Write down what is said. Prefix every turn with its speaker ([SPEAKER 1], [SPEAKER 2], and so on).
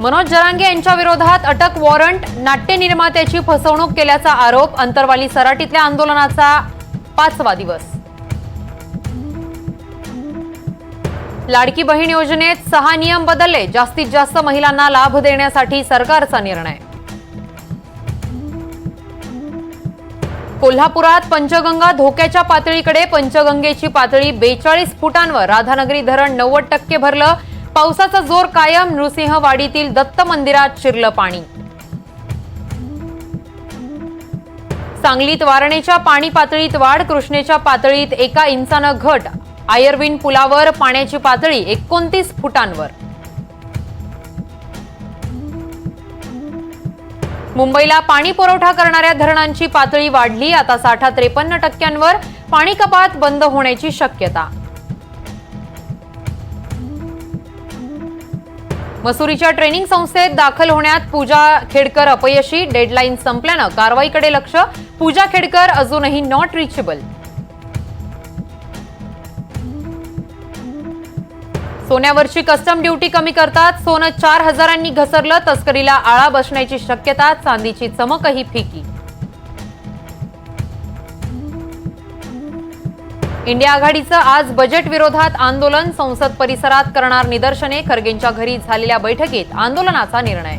[SPEAKER 1] मनोज जरांगे यांच्या विरोधात अटक वॉरंट नाट्य निर्मात्याची फसवणूक केल्याचा आरोप अंतरवाली सराटीतल्या आंदोलनाचा पाचवा दिवस. लाडकी बहीण योजनेत सहा नियम बदलले जास्तीत जास्त महिलांना लाभ देण्यासाठी सरकारचा निर्णय. कोल्हापुरात पंचगंगा धोक्याच्या पातळीकडे पंचगंगेची पातळी बेचाळीस फुटांवर राधानगरी धरण नव्वद टक्के भरलं पावसाचा जोर कायम नृसिंहवाडीतील दत्त मंदिरात शिरलं पाणी. सांगलीत वारणेच्या पाणी पातळीत वाढ कृष्णेच्या पातळीत एका इंचानं घट. आयर्विन पुलावर पाण्याची पातळी एकोणतीस फुटांवर. मुंबईला पाणी पुरवठा करणाऱ्या धरणांची पातळी वाढली आता साठा त्रेपन्न टक्क्यांवर. पाणी कपात बंद होण्याची शक्यता. मसुरीच्या ट्रेनिंग संस्थेत दाखल होण्यात पूजा खेडकर अपयशी. डेडलाईन संपल्यानं कारवाईकडे लक्ष. पूजा खेडकर अजूनही नॉट रिचेबल सोन्यावरची कस्टम ड्युटी कमी करतात. सोनं चार हजारांनी घसरलं. तस्करीला आळा बसण्याची शक्यता. चांदीची चमकही फिकी. इंडिया आघाडीचं आज बजेट विरोधात आंदोलन संसद परिसरात करणार निदर्शने खरगेंच्या घरी झालेल्या बैठकीत आंदोलनाचा निर्णय.